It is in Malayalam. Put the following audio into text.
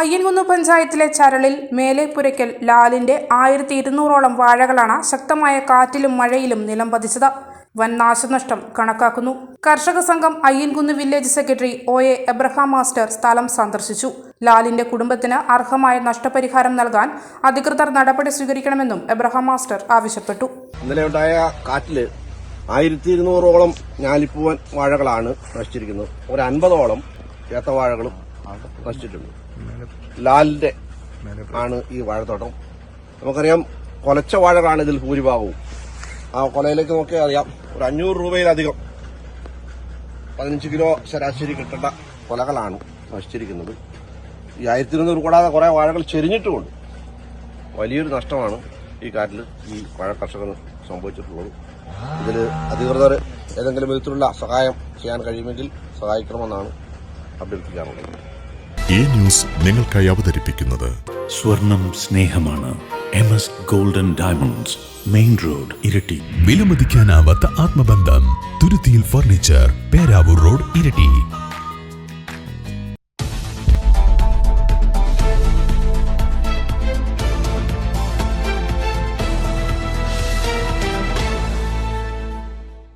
അയ്യൻകുന്ന് പഞ്ചായത്തിലെ ചരളിൽ മേലെപ്പുരയ്ക്കൽ ലാലിന്റെ ആയിരത്തി ഇരുന്നൂറോളം വാഴകളാണ് ശക്തമായ കാറ്റിലും മഴയിലും നിലം പതിച്ചത്. വൻ നാശനഷ്ടം കണക്കാക്കുന്നു. കർഷക സംഘം Ayyankunnu village secretary O A Abraham master സ്ഥലം സന്ദർശിച്ചു. ലാലിന്റെ കുടുംബത്തിന് അർഹമായ നഷ്ടപരിഹാരം നൽകാൻ അധികൃതർ നടപടി സ്വീകരിക്കണമെന്നും എബ്രഹാം മാസ്റ്റർ ആവശ്യപ്പെട്ടു. ഇന്നലെ ഉണ്ടായ കാറ്റിൽ ആയിരത്തി ഇരുന്നൂറോളം ഞാലിപ്പൂവൻ വാഴകളാണ് നശിച്ചിരിക്കുന്നത്. ഒരു അൻപതോളം ഏത്തവാഴകളും നശിച്ചിട്ടുണ്ട് ലാലിന്റെ ആണ് ഈ വാഴത്തോട്ടം. നമുക്കറിയാം കൊലച്ച വാഴകളാണ് ഇതിൽ ഭൂരിഭാഗവും. ആ കൊലയിലേക്ക് നോക്കിയാൽ അറിയാം ഒരു അഞ്ഞൂറ് രൂപയിലധികം പതിനഞ്ച് കിലോ ശരാശരി കിട്ടേണ്ട കൊലകളാണ് നശിച്ചിരിക്കുന്നത്. ഈ ആയിരത്തി ഇരുന്നൂറ് കൂടാതെ കുറെ വാഴകൾ ചെരിഞ്ഞിട്ടുമുണ്ട്. വലിയൊരു നഷ്ടമാണ് ഈ കാറ്റിൽ ഈ വാഴ കർഷകർ സംഭവിച്ചിട്ടുള്ളത്. ഇതിൽ അധികൃതർ ഏതെങ്കിലും വിധത്തിലുള്ള സഹായം ചെയ്യാൻ കഴിയുമെങ്കിൽ സഹായിക്കണമെന്നാണ് അഭ്യർത്ഥിക്കാറുള്ളത്. ഈ ന്യൂസ് നിങ്ങൾക്കായി അവതരിപ്പിക്കുന്നത് സ്വർണം സ്നേഹമാണ്. M S golden diamonds main road Iritty. വിലമതിക്കാനാവാത്ത ആത്മബന്ധം തുരുത്തിയിൽ ഫർണിച്ചർ പേരാവൂർ റോഡ് ഇരട്ടി.